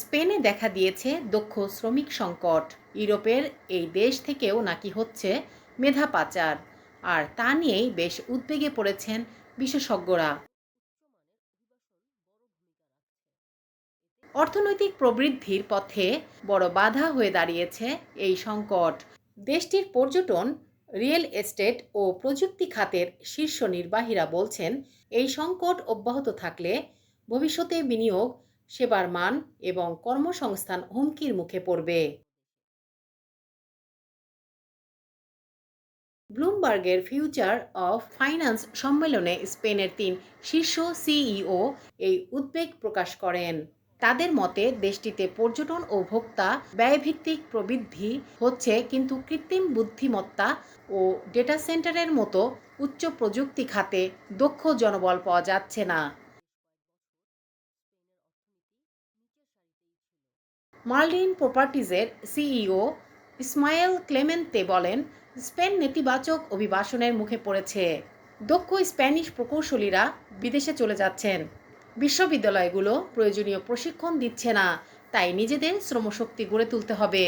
স্পেনে দেখা দিয়েছে দক্ষ শ্রমিক সংকট। ইউরোপের এই দেশ থেকেও নাকি হচ্ছে মেধা পাচার, আর তা নিয়েই বেশ উদ্বেগে পড়েছেন বিশেষজ্ঞরা। অর্থনৈতিক প্রবৃদ্ধির পথে বড় বাধা হয়ে দাঁড়িয়েছে এই সংকট। দেশটির পর্যটন, রিয়েল এস্টেট ও প্রযুক্তি খাতের শীর্ষ নির্বাহীরা বলছেন, এই সংকট অব্যাহত থাকলে ভবিষ্যতে বিনিয়োগ সেবার মান এবং কর্মসংস্থান হুমকির মুখে পড়বে। ব্লুমবার্গের ফিউচার অফ ফাইন্যান্স সম্মেলনে স্পেনের তিন শীর্ষ সিইও এই উদ্বেগ প্রকাশ করেন। তাদের মতে, দেশটিতে পর্যটন ও ভোক্তা ব্যয়ভিত্তিক প্রবৃদ্ধি হচ্ছে কিন্তু কৃত্রিম বুদ্ধিমত্তা ও ডেটা সেন্টারের মতো উচ্চ প্রযুক্তি খাতে দক্ষ জনবল পাওয়া যাচ্ছে না। মার্লিন প্রপার্টিজের সিইও ইসমাইল ক্লেমেন্তে বলেন, স্পেন নেতিবাচক অভিবাসনের মুখে পড়েছে। দক্ষ স্প্যানিশ প্রকৌশলীরা বিদেশে চলে যাচ্ছেন। বিশ্ববিদ্যালয়গুলো প্রয়োজনীয় প্রশিক্ষণ দিচ্ছে না, তাই নিজেদের শ্রমশক্তি গড়ে তুলতে হবে।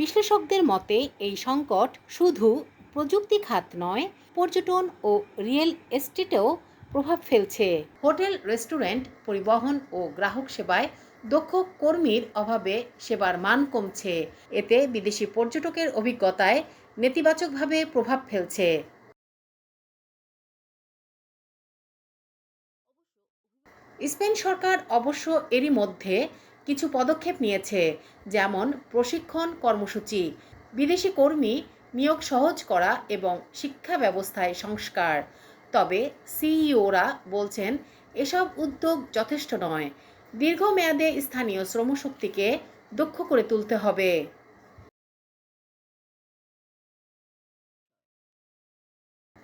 বিশ্লেষকদের মতে, এই সংকট শুধু প্রযুক্তি খাত নয়, পর্যটন ও রিয়েল এস্টেটেও প্রভাব ফেলছে। হোটেল, রেস্টুরেন্ট, পরিবহন ও গ্রাহক সেবায় দক্ষ কর্মীর অভাবে সেবার মান কমছে। এতে বিদেশি পর্যটকের অভিজ্ঞতায় নেতিবাচকভাবে প্রভাব ফেলছে। স্পেন সরকার অবশ্য এরই মধ্যে কিছু পদক্ষেপ নিয়েছে, যেমন প্রশিক্ষণ কর্মসূচি, বিদেশি কর্মী নিয়োগ সহজ করা এবং শিক্ষা ব্যবস্থায় সংস্কার। তবে সিইওরা বলছেন, এসব উদ্যোগ যথেষ্ট নয়। দীর্ঘমেয়াদে স্থানীয় শ্রমশক্তিকে দক্ষ করে তুলতে হবে।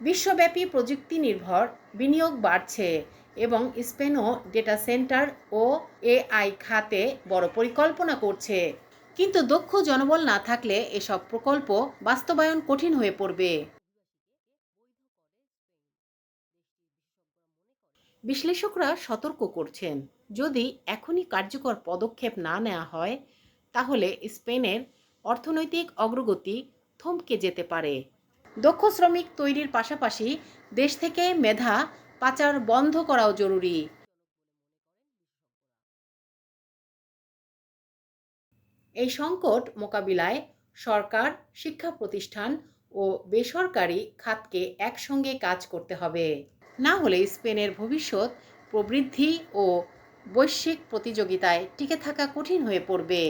বিশ্বব্যাপী প্রযুক্তি নির্ভর বিনিয়োগ বাড়ছে এবং স্পেনও ডেটা সেন্টার ও এআই খাতে বড় পরিকল্পনা করছে। কিন্তু দক্ষ জনবল না থাকলে এসব প্রকল্প বাস্তবায়ন কঠিন হয়ে পড়বে। বিশ্লেষকরা সতর্ক করছেন, যদি এখনই কার্যকর পদক্ষেপ না নেওয়া হয়, তাহলে স্পেনের অর্থনৈতিক অগ্রগতি থমকে যেতে পারে। দক্ষ শ্রমিক তৈরির পাশাপাশি দেশ থেকে মেধা পাচার বন্ধ করাও জরুরি। এই সংকট মোকাবিলায় সরকার, শিক্ষা প্রতিষ্ঠান ও বেসরকারি খাতকে একসঙ্গে কাজ করতে হবে। না হলে স্পেনের ভবিষ্যৎ প্রবৃদ্ধি ও বৈশ্বিক প্রতিযোগিতায় টিকে থাকা কঠিন হয়ে পড়বে।